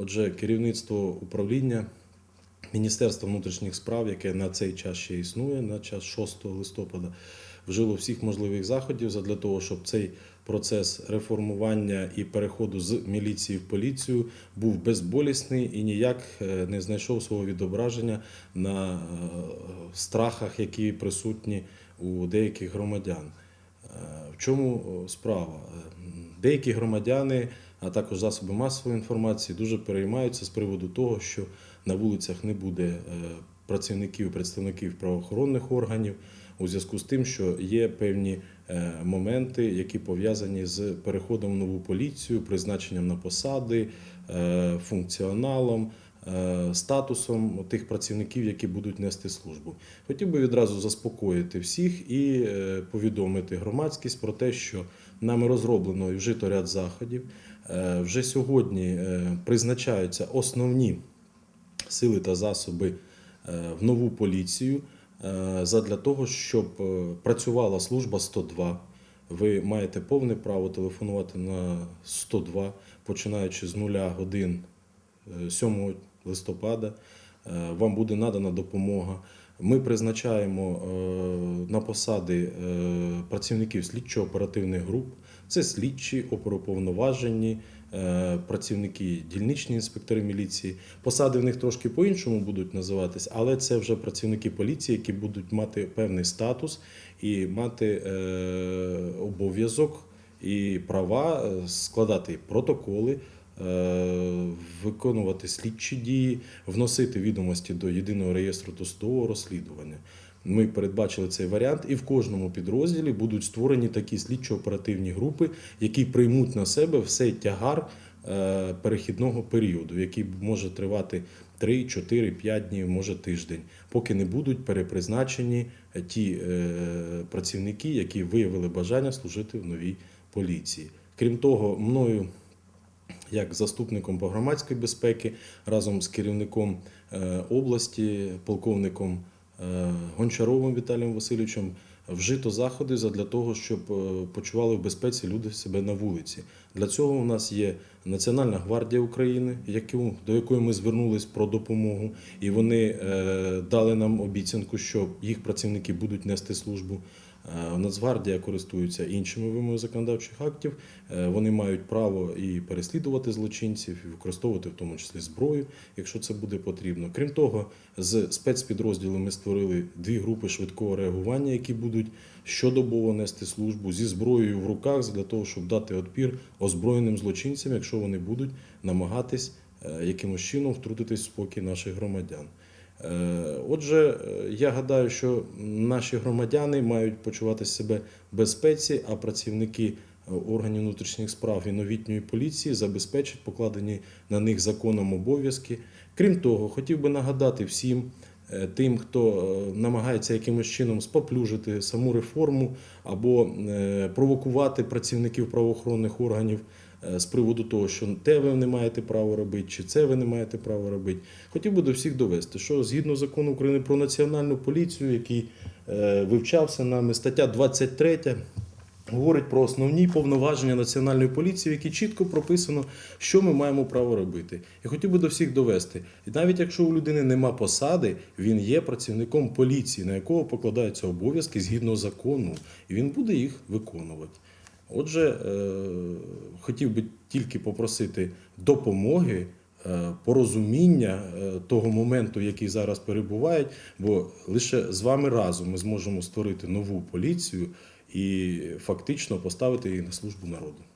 Отже, керівництво управління Міністерства внутрішніх справ, яке на цей час ще існує, на час 6 листопада, вжило всіх можливих заходів для того, щоб цей процес реформування і переходу з міліції в поліцію був безболісний і ніяк е, не знайшов свого відображення на е, страхах, які присутні у деяких громадян. Е, В чому справа? Деякі громадяни, а також засоби масової інформації, дуже переймаються з приводу того, що на вулицях не буде е, працівників, представників правоохоронних органів у зв'язку з тим, що є певні е, моменти, які пов'язані з переходом в нову поліцію, призначенням на посади, е, функціоналом. Статусом тих працівників, які будуть нести службу, хотів би відразу заспокоїти всіх і повідомити громадськість про те, що нами розроблено і вжито ряд заходів. Е, Вже сьогодні е, призначаються основні сили та засоби е, в нову поліцію задля того, щоб працювала служба 102. Ви маєте повне право телефонувати на 102, починаючи з 0 годин е, 7 листопада. Вам буде надана допомога. Ми призначаємо е, на посади е, працівників слідчо-оперативних груп. Це слідчі, оперуповноважені, е, працівники, дільничні інспектори міліції. Посади в них трошки по-іншому будуть називатись, але це вже працівники поліції, які будуть мати певний статус і мати обов'язок і права складати протоколи. Е, Виконувати слідчі дії, вносити відомості до єдиного реєстру досудового розслідування. Ми передбачили цей варіант, і в кожному підрозділі будуть створені такі слідчо-оперативні групи, які приймуть на себе все тягар е, перехідного періоду, який може тривати 3, 4, 5 днів, може тиждень, поки не будуть перепризначені ті е, працівники, які виявили бажання служити в новій поліції. Крім того, мною як заступником по громадській безпеки разом з керівником е, області, полковником е, Гончаровим Віталієм Васильовичем вжито заходи для того, щоб е, почували в безпеці люди себе на вулиці. Для цього у нас є Національна гвардія України, до якої ми звернулись про допомогу, і вони дали нам обіцянку, що їх працівники будуть нести службу. Е, Нацгвардія користується іншими вимогами законодавчих актів. Е, Вони мають право і переслідувати злочинців, і використовувати в тому числі зброю, якщо це буде потрібно. Крім того, з спецпідрозділу ми створили дві групи швидкого реагування, які будуть щодобово нести службу зі зброєю в руках для того, щоб дати отпір озброєним злочинцям, якщо вони будуть намагатись е, якимось чином втрутитись в спокій наших громадян. Е, Отже, е, я гадаю, що наші громадяни мають почувати себе в безпеці, а працівники е, органів внутрішніх справ і новітньої поліції забезпечать покладені на них законом обов'язки. Крім того, хотів би нагадати всім тим, хто намагається якимось чином споплюжити саму реформу або провокувати працівників правоохоронних органів з приводу того, що те ви не маєте права робити, чи це ви не маєте права робити. Хотів би до всіх довести, що згідно закону України про національну поліцію, який е, вивчався нами, стаття 23 говорить про основні повноваження національної поліції, які чітко прописано, що ми маємо право робити. І хотів би до всіх довести, і навіть якщо у людини нема посади, він є працівником поліції, на якого покладаються обов'язки згідно закону, і він буде їх виконувати. Отже, е, хотів би тільки попросити допомоги, е, порозуміння е, того моменту, який зараз перебувають, бо лише з вами разом ми зможемо створити нову поліцію і фактично поставити її на службу народу.